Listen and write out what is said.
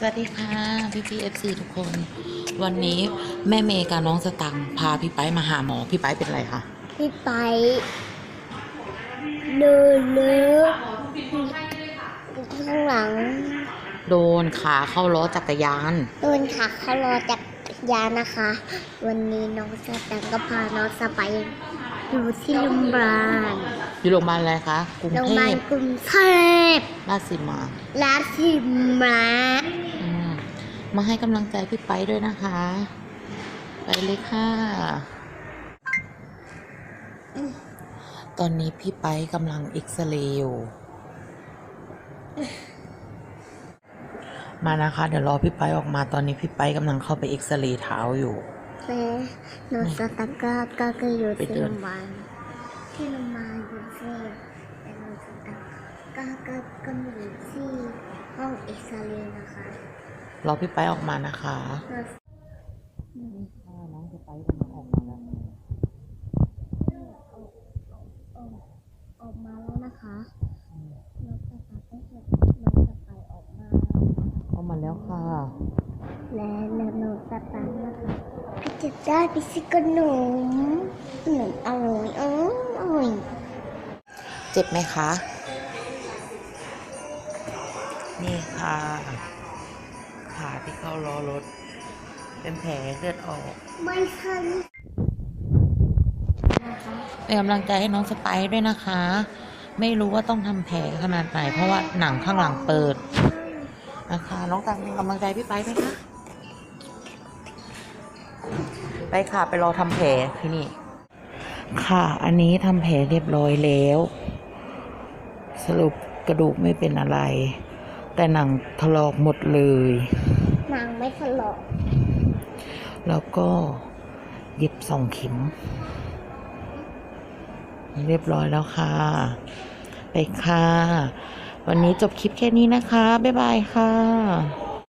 สวัสดีค่ะพี่พีเอฟซีทุกคน วันนี้แม่เมย์กับน้องสตังค์พาพี่ไปมาหาหมอพี่ไปเป็นไรคะพี่ไปเดินเลือะข้างหลังโดนขาเข้าล้อจักรยาน โดนขาเขารอจากยานนะคะ วันนี้น้องสแตงก็พาน้องสไปอยู่ที่โรงพยาบาลอยู่โรงพยาบาลอะไรคะกรุงโรงพเทยาบาลพกรุงเทพราชสีมา ราชสิมาอืม มาให้กำลังใจพี่ไปด้วยนะคะ ไปเลยค่ะ ตอนนี้พี่ไปกำลังเอ็กซเรย์อยู่ มานะคะ เดี๋ยวรอพี่ไปออกมาตอนนี้พี่ไปกำลังเข้าไปเอ็กซเรย์เท้าอยู่แม่น้องสตงก็ก็ก็อยู่ที่โรนงพยาบาลที่โรงพยาบาลกรุงเทพแต่น้องสตงก็ก็ก็อยู่ที่ห้องเอ็กซเรย์นะคะ รอพี่ไปออกมานะคะน้องค่ะน้องจะไปกำลังออกมาแล้วออกมาแล้วนะคะน้องสตาร์ก็จะน้องสไปออกมาออกมาแล้วค่ะ และแล้วน้องสตาร์นะคะก็จะได้ไปซื้อขนมขนมอร่อยอร่อยเจ็บไหมคะ นี่ค่ะ ขาที่เข้าล้อรถ เป็นแผลเลือดออกไม่ใช่นะคะเป็นกำลังใจให้น้องสไปด้วยนะคะ ไม่รู้ว่าต้องทำแผลขนาดไหน เพราะว่าหนังข้างหลังเปิดนะคะ น้องตังเป็นกำลังใจพี่ไปไหมคะไปค่ะไปรอทำแผลที่นี่ ค่ะ อันนี้ทำแผลเรียบร้อยแล้ว สรุปกระดูกไม่เป็นอะไร แต่หนังถลอกหมดเลยนางไม่ทะเลาะแล้วก็เย็บสองเข็ม เรียบร้อยแล้วค่ะ ไปค่ะ วันนี้จบคลิปแค่นี้นะคะ บ๊ายบายค่ะ